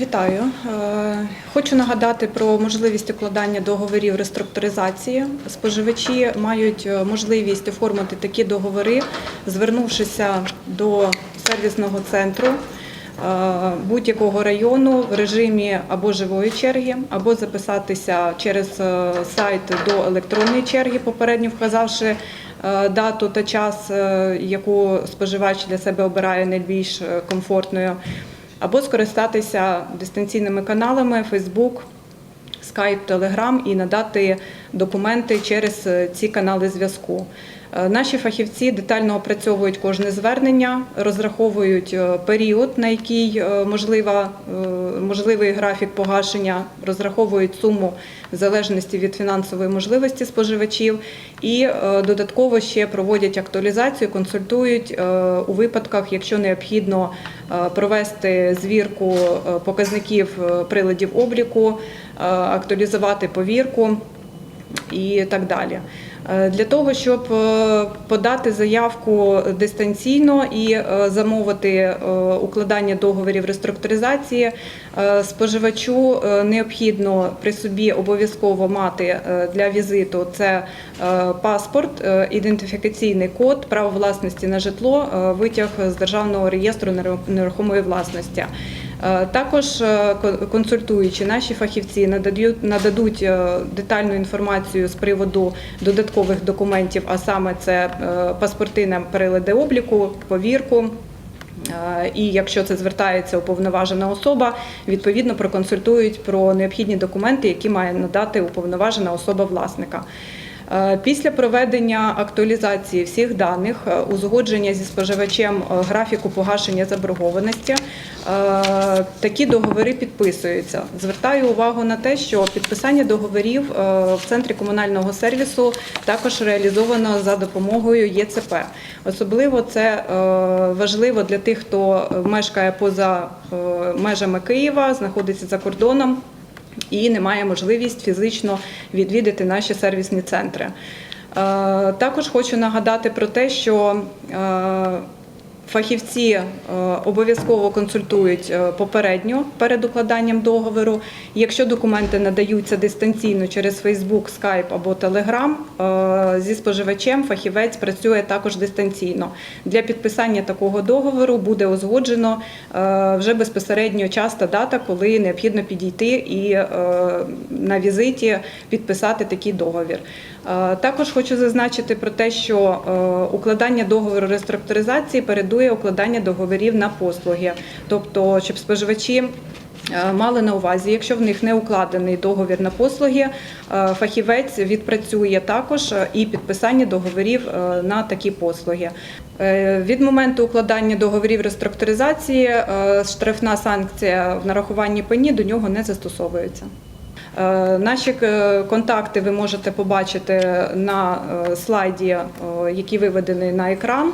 Вітаю. Е, Хочу нагадати про можливість укладання договорів реструктуризації. Споживачі мають е, можливість оформити такі договори, звернувшися до сервісного центру е, будь-якого району в режимі або живої черги, або записатися через сайт до електронної черги, попередньо вказавши дату та час, яку споживач для себе обирає найбільш комфортною або скористатися дистанційними каналами Facebook, Skype, Telegram і надати документи через ці канали зв'язку. Е, Наші фахівці детально опрацьовують кожне звернення, розраховують е, період, на який е, можлива, можливий графік погашення, розраховують суму в залежності від фінансової можливості споживачів і додатково ще проводять актуалізацію, консультують у випадках, якщо необхідно провести звірку показників приладів обліку, актуалізувати повірку і так далі. Е, Для того, щоб е, подати заявку дистанційно і е, замовити укладання договорів реструктуризації, споживачу необхідно при собі обов'язково мати для візиту це паспорт, ідентифікаційний код, право власності на житло, витяг з державного реєстру неру- нерухомої власності. Е, Також е, консультуючи наші фахівці нададуть, е, детальну інформацію з приводу додаткових документів, а саме це паспорти на прилади обліку, повірку. І якщо це звертається уповноважена особа, відповідно проконсультують про необхідні документи, які має надати уповноважена особа власника. Після проведення актуалізації всіх даних, узгодження зі споживачем графіку погашення заборгованості, такі договори підписуються. Звертаю увагу на те, що підписання договорів е, в центрі комунального сервісу також реалізовано за допомогою ЄЦП. Особливо це е, важливо для тих, хто мешкає поза е, межами Києва, знаходиться за кордоном і не має можливість фізично відвідати наші сервісні центри. Е, Також хочу нагадати про те, що е, Фахівці е, обов'язково консультують е, попередньо перед укладанням договору. Якщо документи надаються дистанційно через Facebook, Skype або Telegram, е, зі споживачем фахівець працює також дистанційно. Для підписання такого договору буде узгоджено вже безпосередньо час та дата, коли необхідно підійти і на візиті підписати такий договір. Е, Також хочу зазначити про те, що е, укладання договору реструктуризації передує укладання договорів на послуги, тобто, щоб споживачі. е, Мали на увазі, якщо в них не укладений договір на послуги, фахівець відпрацює також і підписання договорів на такі послуги. Від моменту укладання договорів реструктуризації штрафна санкція в нарахуванні пені до нього не застосовується. Е, Наші е, контакти ви можете побачити на е, слайді, який виведений на екран.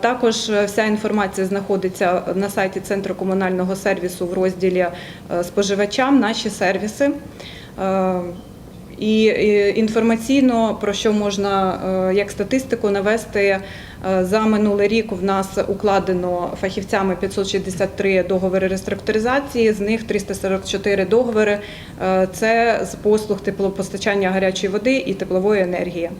Також вся інформація знаходиться на сайті Центру комунального сервісу в розділі споживачам, наші сервіси. І інформаційно про що можна е, як статистику навести е, за минулий рік. В нас укладено фахівцями 563 договори реструктуризації. З них 344 договори е, це з послуг теплопостачання гарячої води і теплової енергії.